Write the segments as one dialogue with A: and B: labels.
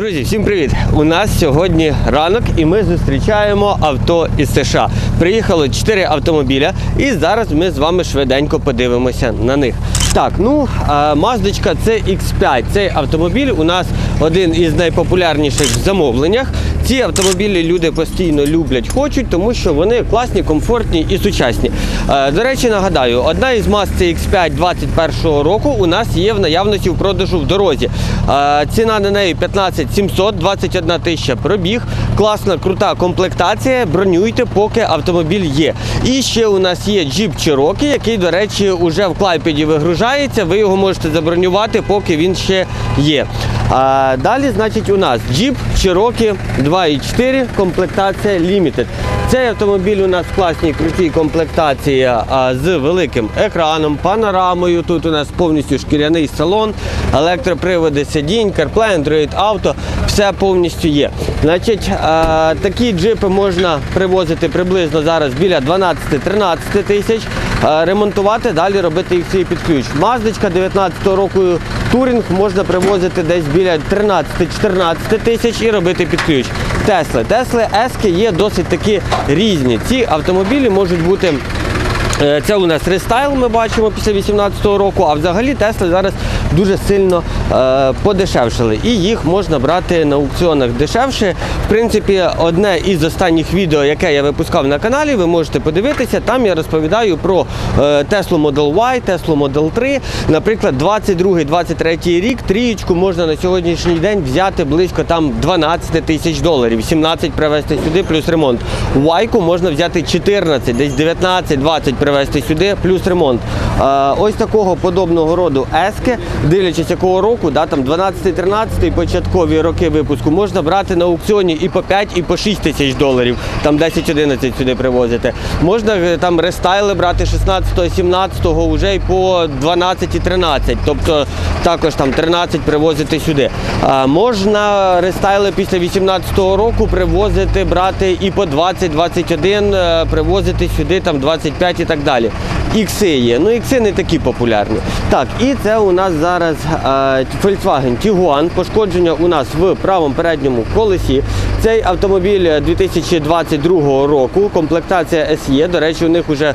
A: Друзі, всім привіт! У нас сьогодні ранок і ми зустрічаємо авто із США. Приїхало 4 автомобіля, і зараз ми з вами швиденько подивимося на них. Так, ну Маздочка CX5. Цей автомобіль у нас один із найпопулярніших в замовленнях. Ці автомобілі люди постійно люблять, хочуть, тому що вони класні, комфортні і сучасні. Е, До речі, нагадаю, одна із Maz CX5 21 року у нас є в наявності в продажу в дорозі. Е, Ціна на неї 15 700, 21 тисяча пробіг. Класна, крута комплектація. Бронюйте, поки автомобіль є. І ще у нас є Jeep Cherokee, який, до речі, уже в Клайпеді вигружається. Ви його можете забронювати, поки він ще є. А далі, значить, у нас Jeep Cherokee 2.4, комплектація Limited. Цей автомобіль у нас в класній крутій комплектації з великим екраном, панорамою. Тут у нас повністю шкіряний салон, електроприводи сидінь, CarPlay, Android Auto, все повністю є. Значить, такі джипи можна привозити приблизно зараз біля 12-13 тисяч. А, Ремонтувати, далі робити їх свій під ключ. Маздочка 19-го року турінг можна привозити десь біля 13-14 тисяч і робити під ключ. Тесли. Тесли Ески є досить таки різні. Ці автомобілі можуть бути. е, Це у нас рестайл, ми бачимо після 2018 року, а взагалі Тесли зараз дуже сильно е, подешевшили. І їх можна брати на аукціонах дешевше. В принципі, одне із останніх відео, яке я випускав на каналі, ви можете подивитися. Там я розповідаю про е, Tesla Model Y, Tesla Model 3. Наприклад, 22-23 рік трієчку можна на сьогоднішній день взяти близько там 12 тисяч доларів, 17 привезти сюди, плюс ремонт. Вайку можна взяти 14, десь 19-20 привезти сюди, плюс ремонт. Е, ось такого подобного роду ески, дивлячись якого року, да, там 12-13 початкові роки випуску, можна брати на аукціоні і по 5, і по 6 тисяч доларів, там 10-11 сюди привозити. Можна е, там рестайли брати 16-17 вже і по 12-13, тобто також там 13 привозити сюди. А, можна рестайли після 18 року привозити, брати і по 20-21, е, привозити сюди там 25 і так далі. Ікси є. Ну, ікси не такі популярні. Так, і це у нас зараз е, Volkswagen Tiguan. Пошкодження у нас в правому передньому колесі. Цей автомобіль 2022 року. Комплектація SE. До речі, у них вже е,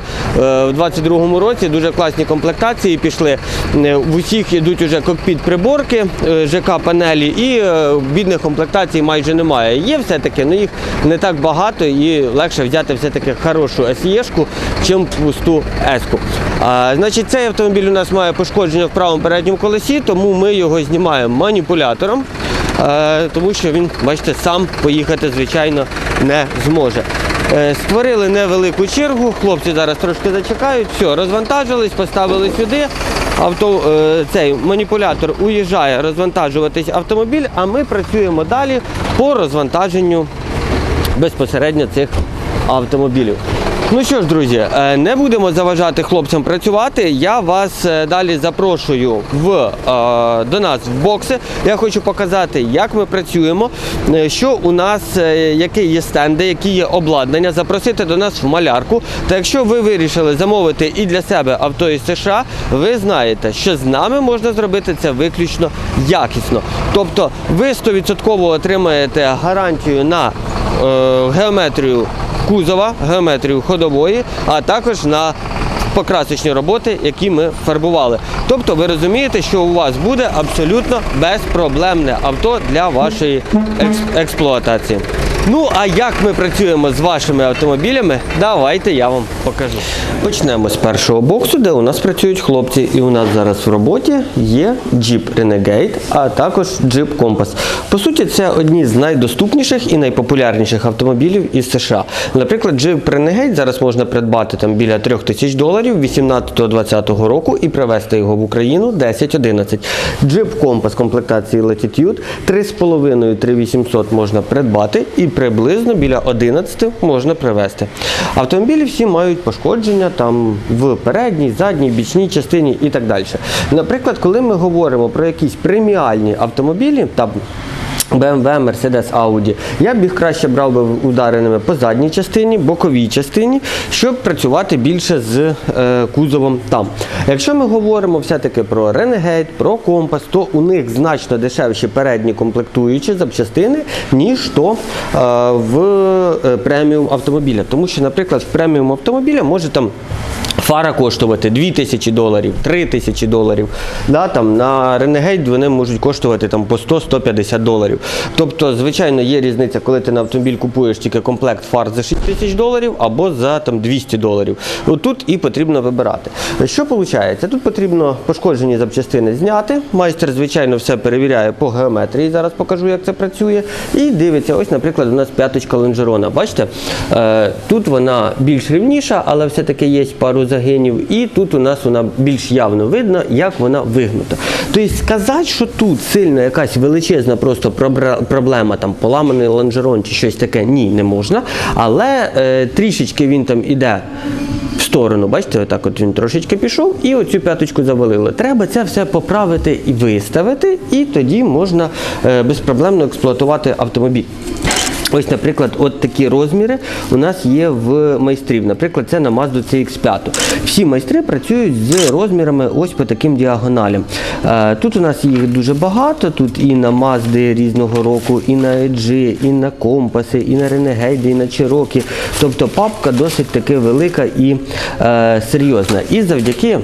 A: в 2022 році дуже класні комплектації пішли. Е, В усіх йдуть уже кокпіт приборки, е, ЖК панелі і бідних комплектацій майже немає. Є все-таки, але їх не так багато і легше взяти все-таки хорошу SE-шку, чим пусту S-ку. Значить, цей автомобіль у нас має пошкодження в правому передньому колесі, тому ми його знімаємо маніпулятором, е, тому що він, бачите, сам поїхати, звичайно, не зможе. Е, Створили невелику чергу, хлопці зараз трошки зачекають, все, розвантажились, поставили сюди. Авто, е, цей маніпулятор уїжджає розвантажуватись автомобіль, а ми працюємо далі по розвантаженню безпосередньо цих автомобілів. Ну що ж, друзі, е, не будемо заважати хлопцям працювати. Я вас е, далі запрошую в, е, до нас в бокси. Я хочу показати, як ми працюємо, що у нас, які є стенди, які є обладнання, запросити до нас в малярку. Та якщо ви вирішили замовити і для себе авто із США, ви знаєте, що з нами можна зробити це виключно якісно. Тобто ви 100% отримаєте гарантію на е, геометрію кузова, геометрію ходової, а також на покрасочні роботи, які ми фарбували. Тобто ви розумієте, що у вас буде абсолютно безпроблемне авто для вашої екс- експлуатації. Ну, а як ми працюємо з вашими автомобілями, давайте я вам покажу. Почнемо з першого боксу, де у нас працюють хлопці. І у нас зараз в роботі є Jeep Renegade, а також Jeep Compass. По суті, це одні з найдоступніших і найпопулярніших автомобілів із США. Наприклад, Jeep Renegade зараз можна придбати там біля 3 тисяч доларів 18-20 року і привезти його в Україну 10-11. Jeep Compass комплектації Latitude 3,5-3800 можна придбати і приблизно біля 11 можна привезти. Автомобілі всі мають пошкодження там в передній, задній, бічній частині і так далі. Наприклад, коли ми говоримо про якісь преміальні автомобілі, там BMW, Mercedes, Audi. Я б їх краще брав би удареними по задній частині, боковій частині, щоб працювати більше з е, кузовом там. Якщо ми говоримо все-таки про Renegade, про компас, то у них значно дешевші передні комплектуючі запчастини, ніж то е, в е, преміум автомобіля. Тому що, наприклад, в преміум автомобіля може там. Фара коштувати 2 тисячі доларів, 3 тисячі доларів. Да, там, на Renegade вони можуть коштувати там, по 100-150 доларів. Тобто, звичайно, є різниця, коли ти на автомобіль купуєш тільки комплект фар за 6 тисяч доларів або за там, 200 доларів. Тут і потрібно вибирати. Що виходить? Тут потрібно пошкоджені запчастини зняти. Майстер, звичайно, все перевіряє по геометрії. Зараз покажу, як це працює. І дивиться, ось, наприклад, у нас п'яточка лонжерона. Бачите? Е, тут вона більш рівніша, але все-таки є пару загинів. І тут у нас вона більш явно видно, як вона вигнута. Тобто сказати, що тут сильно якась величезна просто проблема, там поламаний лонжерон чи щось таке, ні, не можна. Але е, трішечки він там іде в сторону. Бачите, отак от він трошечки пішов і оцю п'яточку завалили. Треба це все поправити і виставити, і тоді можна е, безпроблемно експлуатувати автомобіль. Ось, наприклад, от такі розміри у нас є в майстрів. Наприклад, це на Mazda CX5. Всі майстри працюють з розмірами ось по таким діагоналям. Е, Тут у нас їх дуже багато. Тут і на Mazda різного року, і на Edge, і на компаси, і на Renegade, і на Cherokee. Тобто папка досить таки велика і е, серйозна. І завдяки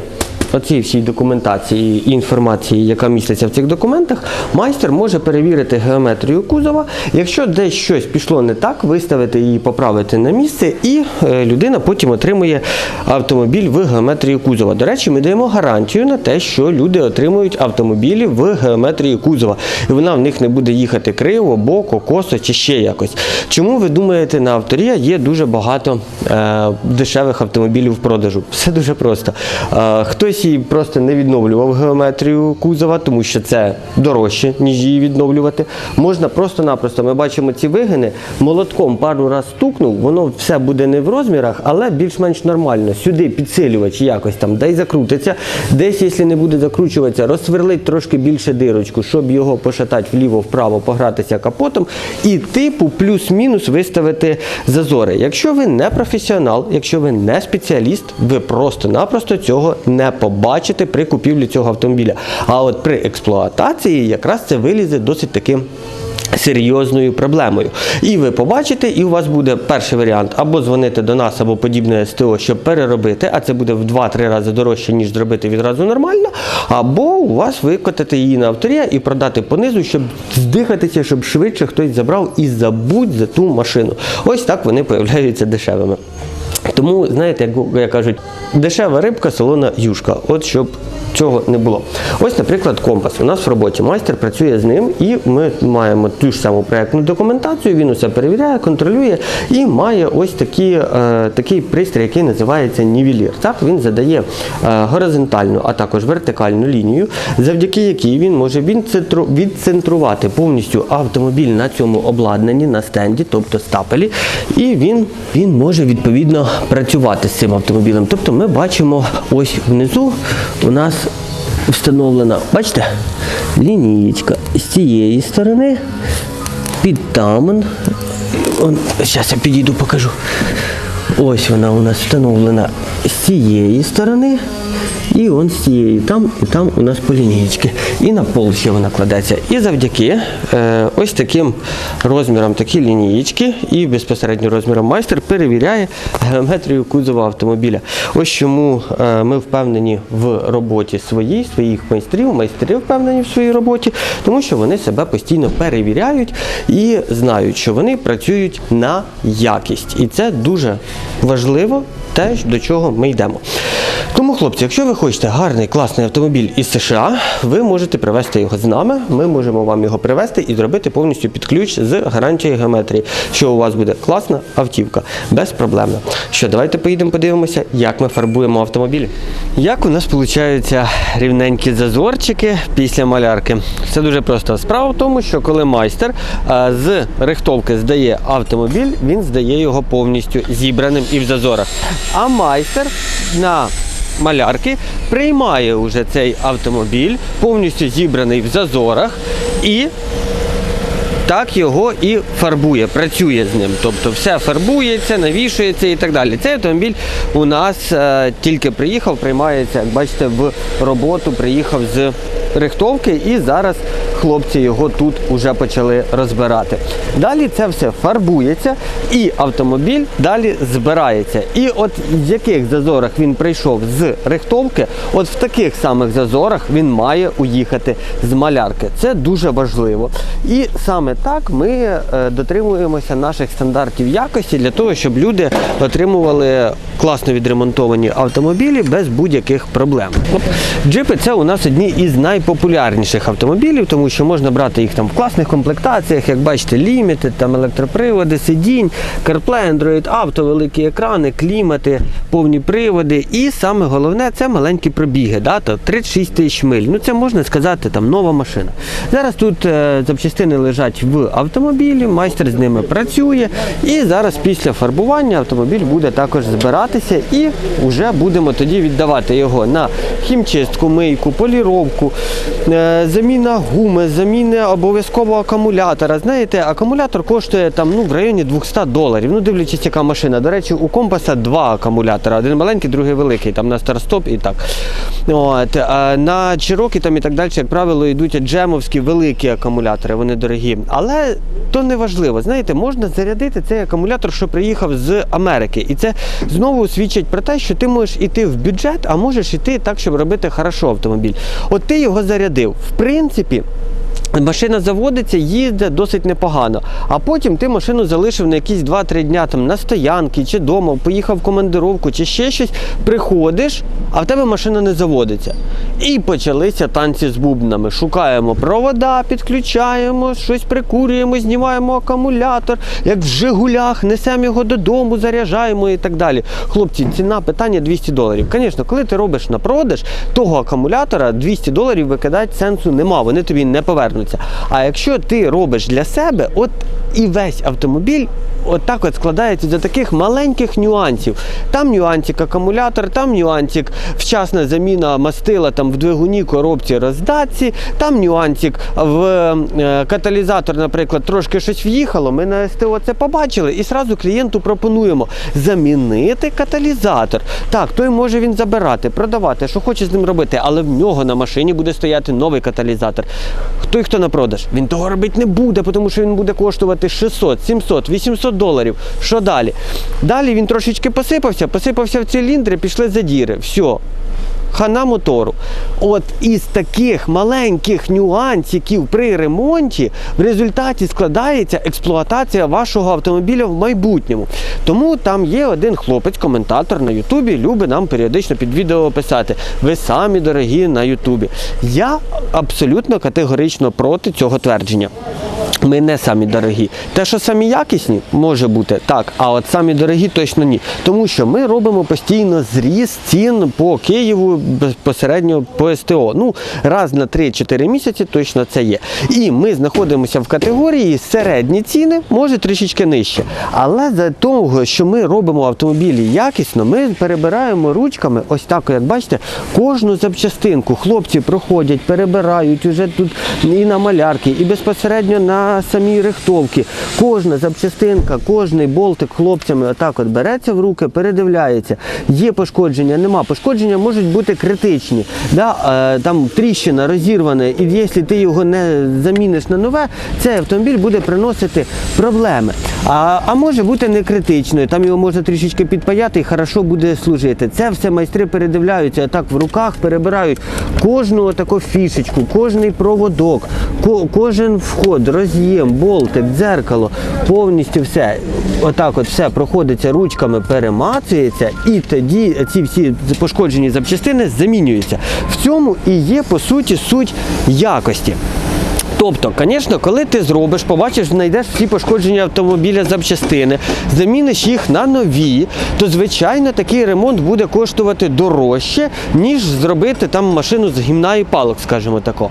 A: оцій всій документації і інформації, яка міститься в цих документах, майстер може перевірити геометрію кузова. Якщо десь щось пішло не так, виставити її, поправити на місце, і е, людина потім отримує автомобіль в геометрії кузова. До речі, ми даємо гарантію на те, що люди отримують автомобілі в геометрії кузова, і вона в них не буде їхати криво, боко, косо чи ще якось. Чому ви думаєте, на авторія є дуже багато е, дешевих автомобілів в продажу? Все дуже просто. Е, хтось її просто не відновлював геометрію кузова, тому що це дорожче, ніж її відновлювати. Можна просто-напросто, ми бачимо ці вигини, молотком пару раз стукнув, воно все буде не в розмірах, але більш-менш нормально. Сюди підсилювач якось там, дай закрутиться. Десь, якщо не буде закручуватися, розсверлить трошки більше дирочку, щоб його пошатати вліво-вправо, погратися капотом і типу плюс-мінус виставити зазори. Якщо ви не професіонал, якщо ви не спеціаліст, ви просто-напросто цього не побачите при купівлі цього автомобіля. А от при експлуатації якраз це вилізе досить таким серйозною проблемою. І ви побачите, і у вас буде перший варіант або дзвонити до нас, або подібне СТО, щоб переробити, а це буде в 2-3 рази дорожче, ніж зробити відразу нормально, або у вас викотати її на авторія і продати понизу, щоб здихатися, щоб швидше хтось забрав і забудь за ту машину. Ось так вони появляються дешевими. Тому, знаєте, як, кажуть, дешева рибка, солона юшка. От щоб цього не було. Ось, наприклад, компас. У нас в роботі майстер працює з ним, і ми маємо ту ж саму проєктну документацію, він усе перевіряє, контролює і має ось такі, е, такий пристрій, який називається нівелір. Так, він задає е, горизонтальну, а також вертикальну лінію, завдяки якій він може відцентру- відцентрувати повністю автомобіль на цьому обладнанні, на стенді, тобто стапелі, і він, він може відповідно працювати з цим автомобілем. Тобто ми бачимо ось внизу у нас встановлена, бачите, лінієчка з цієї сторони, підтамен. Зараз я підійду, покажу. Ось вона у нас встановлена з цієї сторони. І он з цієї, там і там у нас по лінієчки. І на пол вона кладеться. І завдяки е, ось таким розмірам такі лінієчки і безпосередньо розміром майстер перевіряє геометрію кузова автомобіля. Ось чому е, ми впевнені в роботі своїй, своїх майстрів, майстри впевнені в своїй роботі, тому що вони себе постійно перевіряють і знають, що вони працюють на якість. І це дуже важливо, те, до чого ми йдемо. Тому, хлопці, якщо ви хочете гарний, класний автомобіль із США, ви можете привезти його з нами. Ми можемо вам його привезти і зробити повністю під ключ з гарантією геометрії, що у вас буде класна автівка, безпроблемно. Що, давайте поїдемо подивимося, як ми фарбуємо автомобіль. Як у нас виходять рівненькі зазорчики після малярки? Це дуже просто. Справа в тому, що коли майстер е, з рихтовки здає автомобіль, він здає його повністю зібраним і в зазорах. А майстер на малярки приймає вже цей автомобіль, повністю зібраний в зазорах і так його і фарбує, працює з ним. Тобто все фарбується, навішується і так далі. Цей автомобіль у нас е, тільки приїхав, приймається, як бачите, в роботу, приїхав з рихтовки і зараз хлопці його тут вже почали розбирати. Далі це все фарбується і автомобіль далі збирається. І от в яких зазорах він прийшов з рихтовки, от в таких самих зазорах він має уїхати з малярки. Це дуже важливо. І саме так ми е, дотримуємося наших стандартів якості для того, щоб люди отримували класно відремонтовані автомобілі без будь-яких проблем. Джипи це у нас одні із найпопулярніших автомобілів, тому що можна брати їх там в класних комплектаціях, як бачите, ліміти, там електроприводи, сидінь, CarPlay, Android Auto, великі екрани, клімати, повні приводи. І саме головне це маленькі пробіги, да, то 36 тисяч миль. Ну це можна сказати там нова машина. Зараз тут е, запчастини лежать в автомобілі, майстер з ними працює. І зараз після фарбування автомобіль буде також збиратися і вже будемо тоді віддавати його на хімчистку, мийку, поліровку, заміна гуми, заміна обов'язково акумулятора. Знаєте, акумулятор коштує там ну в районі 200 доларів. Ну, дивлячись, яка машина. До речі, у компаса два акумулятора: один маленький, другий великий, там на старт-стоп і так. От, а на Чирокі там і так далі, як правило, йдуть джемовські великі акумулятори, вони дорогі. Але то не важливо. Знаєте, можна зарядити цей акумулятор, що приїхав з Америки. І це знову свідчить про те, що ти можеш іти в бюджет, а можеш іти так, щоб робити хорошо автомобіль. От ти його зарядив. В принципі. Машина заводиться, їздить досить непогано. А потім ти машину залишив на якісь 2-3 дня там на стоянки чи вдома, поїхав в командировку чи ще щось, приходиш, а в тебе машина не заводиться. І почалися танці з бубнами. Шукаємо провода, підключаємо, щось прикурюємо, знімаємо акумулятор, як в Жигулях, несемо його додому, заряджаємо і так далі. Хлопці, ціна питання 200 доларів. Звісно, коли ти робиш на продаж, того акумулятора 200 доларів викидати сенсу нема, вони тобі не повернуться. А якщо ти робиш для себе, от і весь автомобіль. От от складається до таких маленьких нюансів. Там нюансик акумулятор, там нюансик вчасна заміна мастила там в двигуні, коробці, роздатці, там нюансик в е, каталізатор, наприклад, трошки щось в'їхало. Ми на СТО це побачили і сразу клієнту пропонуємо замінити каталізатор. Так, той може він забирати, продавати, що хоче з ним робити, але в нього на машині буде стояти новий каталізатор. Той, хто на продаж, він того робити не буде, тому що він буде коштувати 600, 700, 800 доларів. Що далі? Далі він трошечки посипався, посипався в циліндри, пішли задіри. Все. Хана мотору. От із таких маленьких нюансиків при ремонті в результаті складається експлуатація вашого автомобіля в майбутньому. Тому там є один хлопець, коментатор на Ютубі, любить нам періодично під відео писати. Ви самі дорогі на Ютубі. Я абсолютно категорично проти цього твердження. Ми не самі дорогі. Те, що самі якісні, може бути так, а от самі дорогі точно ні. Тому що ми робимо постійно зріст цін по Києву безпосередньо по СТО. Ну, раз на 3-4 місяці точно це є. І ми знаходимося в категорії середні ціни, може трішечки нижче. Але за того, що ми робимо автомобілі якісно, ми перебираємо ручками, ось так, як бачите, кожну запчастинку. Хлопці проходять, перебирають уже тут і на малярки, і безпосередньо на самій рихтовці. Кожна запчастинка, кожний болтик хлопцями отак от береться в руки, передивляється. Є пошкодження, нема. Пошкодження можуть бути критичні. Да? Е, там тріщина розірвана, і якщо ти його не заміниш на нове, цей автомобіль буде приносити проблеми. А, а може бути не критичною, там його можна трішечки підпаяти і хорошо буде служити. Це все майстри передивляються, так в руках перебирають кожну таку фішечку, кожний проводок, ко- кожен вход, роз'єм, болтик, дзеркало, повністю все. Отак от все проходиться ручками, перемацується, і тоді ці всі пошкоджені запчастини замінюються. В цьому і є по суті суть якості. Тобто, звісно, коли ти зробиш, побачиш, знайдеш всі пошкоджені автомобіля запчастини, заміниш їх на нові, то звичайно такий ремонт буде коштувати дорожче, ніж зробити там машину з гімна і палок, скажімо тако.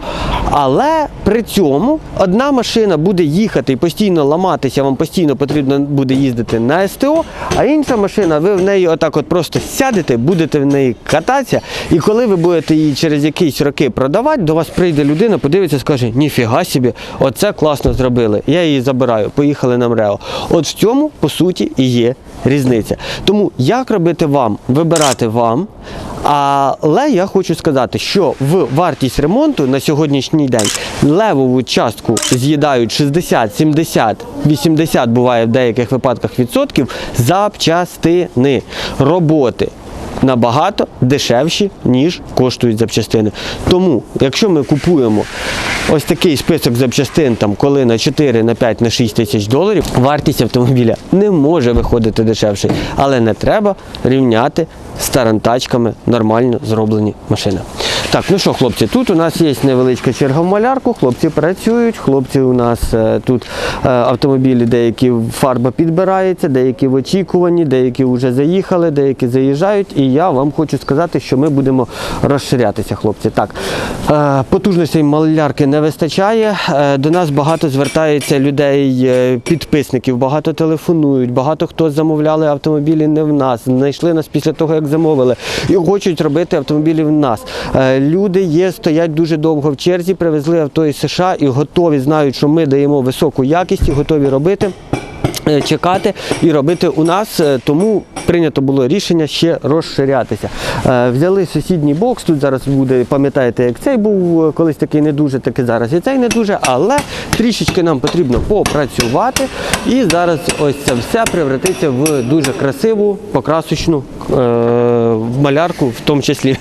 A: Але при цьому одна машина буде їхати і постійно ламатися, вам постійно потрібно буде їздити на СТО, а інша машина, ви в неї отак от просто сядете, будете в неї кататися, і коли ви будете її через якісь роки продавати, до вас прийде людина, подивиться, скаже, ніфіга собі, оце класно зробили. Я її забираю, поїхали на МРЕО. От в цьому, по суті, і є різниця. Тому як робити вам, вибирати вам. Але я хочу сказати, що в вартість ремонту на сьогоднішній день левову частку з'їдають 60, 70, 80 буває в деяких випадках відсотків запчастини роботи. Набагато дешевші, ніж коштують запчастини. Тому, якщо ми купуємо ось такий список запчастин, там, коли на 4, на 5, на 6 тисяч доларів, вартість автомобіля не може виходити дешевше. Але не треба рівняти з тарантачками нормально зроблені машини. Так, ну що, хлопці, тут у нас є невеличка черга в малярку, хлопці працюють, хлопці у нас е, тут е, автомобілі, деякі фарба підбирається, деякі в очікуванні, деякі вже заїхали, деякі заїжджають. І я вам хочу сказати, що ми будемо розширятися, хлопці. Так, е, потужностей малярки не вистачає. До нас багато звертається людей, підписників, багато телефонують, багато хто замовляли автомобілі не в нас, знайшли нас після того, як замовили, і хочуть робити автомобілі в нас. Люди є, стоять дуже довго в черзі, привезли авто із США і готові, знають, що ми даємо високу якість і готові робити. Е, Чекати і робити у нас, Е, тому прийнято було рішення ще розширятися. Е, Взяли сусідній бокс. Тут зараз буде, пам'ятаєте, як цей був колись такий не дуже, так і зараз і цей не дуже, але трішечки нам потрібно попрацювати. І зараз ось це все превратиться в дуже красиву покрасочну е, малярку, в тому числі.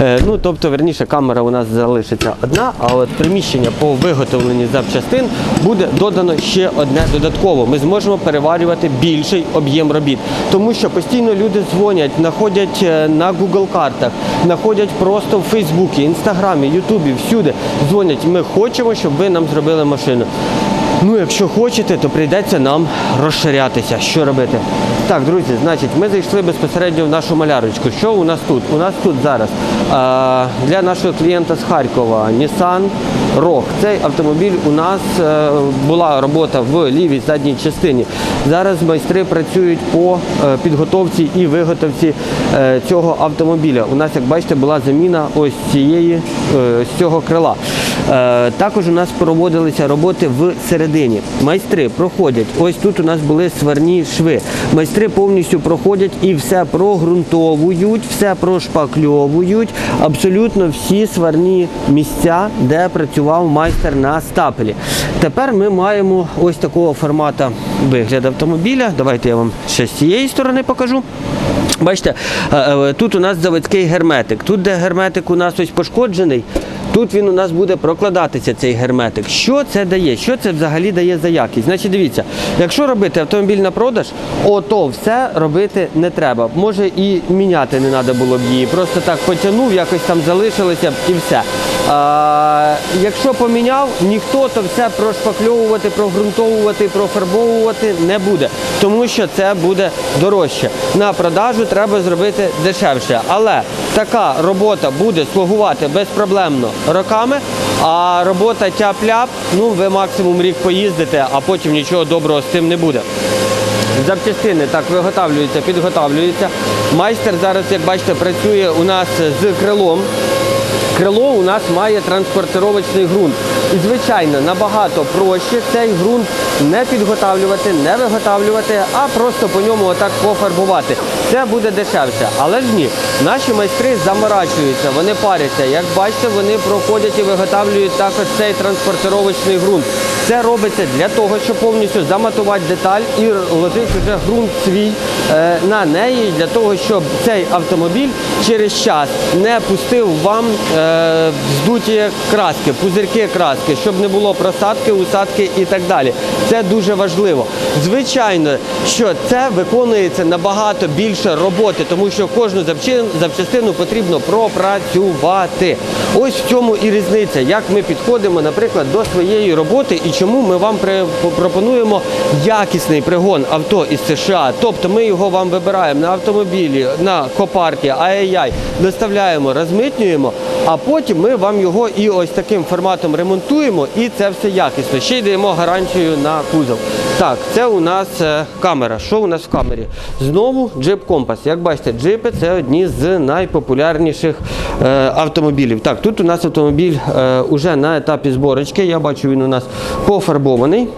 A: Е, Ну, тобто, верніше, камера у нас залишиться одна, а от приміщення по виготовленні запчастин буде додано ще одне додатково. Ми зможемо переварювати більший об'єм робіт, тому що постійно люди дзвонять, знаходять е, на Google картах, знаходять просто в Фейсбуці, Інстаграмі, Ютубі, всюди дзвонять. Ми хочемо, щоб ви нам зробили машину. Ну, якщо хочете, то прийдеться нам розширятися. Що робити? Так, друзі, значить, ми зайшли безпосередньо в нашу малярочку. Що у нас тут? У нас тут зараз а, для нашого клієнта з Харкова Nissan Rogue. Цей автомобіль у нас е, була робота в лівій задній частині. Зараз майстри працюють по е, підготовці і виготовці е, цього автомобіля. У нас, як бачите, була заміна ось цієї з цього крила. Е, Також у нас проводилися роботи в середині. Майстри проходять. Ось тут у нас були сварні шви. Майстри повністю проходять і все прогрунтовують, все прошпакльовують. Абсолютно всі сварні місця, де працював майстер на стапелі. Тепер ми маємо ось такого формату вигляд автомобіля. Давайте я вам ще з цієї сторони покажу. Бачите, е, е, тут у нас заводський герметик. Тут, де герметик у нас ось пошкоджений, тут він у нас буде прокладатися цей герметик. Що це дає? Що це взагалі дає за якість? Значить, дивіться, якщо робити автомобіль на продаж, ото все робити не треба. Може і міняти не треба було б її. Просто так потягнув, якось там залишилося б і все. А, якщо поміняв, ніхто то все прошпакльовувати, прогрунтовувати, профарбовувати не буде, тому що це буде дорожче. На продажу треба зробити дешевше. Але така робота буде слугувати безпроблемно роками, а робота тяп-ляп, ну ви максимум рік поїздите, а потім нічого доброго з цим не буде. Запчастини так виготовлюються, підготовлюються. Майстер зараз, як бачите, працює у нас з крилом. Крило у нас має транспортировочний ґрунт. І, звичайно, набагато проще цей ґрунт не підготавлювати, не виготовлювати, а просто по ньому отак пофарбувати. Це буде дешевше. Але ж ні, наші майстри заморачуються, вони паряться. Як бачите, вони проходять і виготовлюють також цей транспортировочний ґрунт. Це робиться для того, щоб повністю заматувати деталь і ложити вже ґрунт свій е, на неї, для того, щоб цей автомобіль через час не пустив вам е, здуті краски, пузирки краски, щоб не було просадки, усадки і так далі. Це дуже важливо. Звичайно, що це виконується набагато більше роботи, тому що кожну запчастину потрібно пропрацювати. Ось в цьому і різниця, як ми підходимо, наприклад, до своєї роботи і чому ми вам пропонуємо якісний пригон авто із США. Тобто ми його вам вибираємо на автомобілі, на копарті, ай-яй, доставляємо, розмитнюємо, а потім ми вам його і ось таким форматом ремонтуємо, і це все якісно. Ще й даємо гарантію на кузов. Так, це у нас е, камера. Що у нас в камері? Знову джип компас. Як бачите, джипи це одні з найпопулярніших е, автомобілів. Так, тут у нас автомобіль е, уже на етапі зборочки. Я бачу, він у нас пофарбований.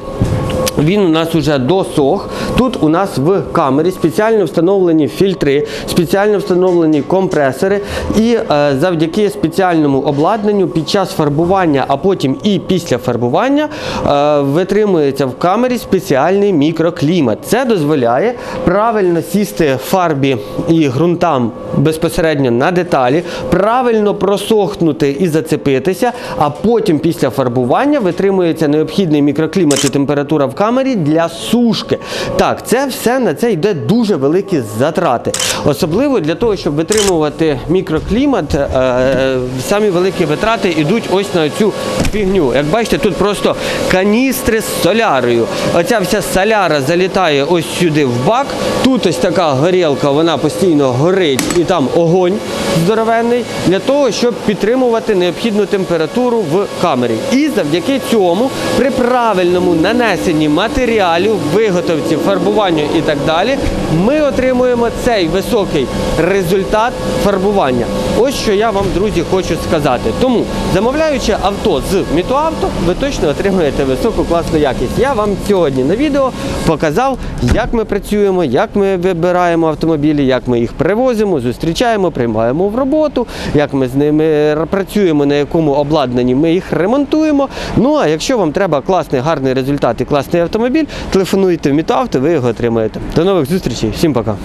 A: Він у нас уже досох. Тут у нас в камері спеціально встановлені фільтри, спеціально встановлені компресори, і е, завдяки спеціальному обладнанню під час фарбування, а потім і після фарбування е, витримується в камері спеціальний мікроклімат. Це дозволяє правильно сісти фарбі і ґрунтам безпосередньо на деталі, правильно просохнути і зацепитися, а потім після фарбування витримується необхідний мікроклімат і температура в камері для сушки. Так, це все на це йде дуже великі затрати. Особливо для того, щоб витримувати мікроклімат, е, самі великі витрати йдуть ось на цю фігню. Як бачите, тут просто каністри з солярою. Оця вся соляра залітає ось сюди в бак. Тут ось така горілка, вона постійно горить і там огонь здоровенний для того, щоб підтримувати необхідну температуру в камері. І завдяки цьому при правильному нанесенні матеріалів, виготовці, фарбуванню і так далі, ми отримуємо цей високий результат фарбування. Ось що я вам, друзі, хочу сказати. Тому, замовляючи авто з Мітуавто, ви точно отримуєте високу класну якість. Я вам сьогодні на відео показав, як ми працюємо, як ми вибираємо автомобілі, як ми їх привозимо, зустрічаємо, приймаємо в роботу, як ми з ними працюємо, на якому обладнанні ми їх ремонтуємо. Ну а якщо вам треба класний, гарний результат і класний автомобіль, телефонуйте в Мітавто, ви його отримаєте. До нових зустрічей, всім пока.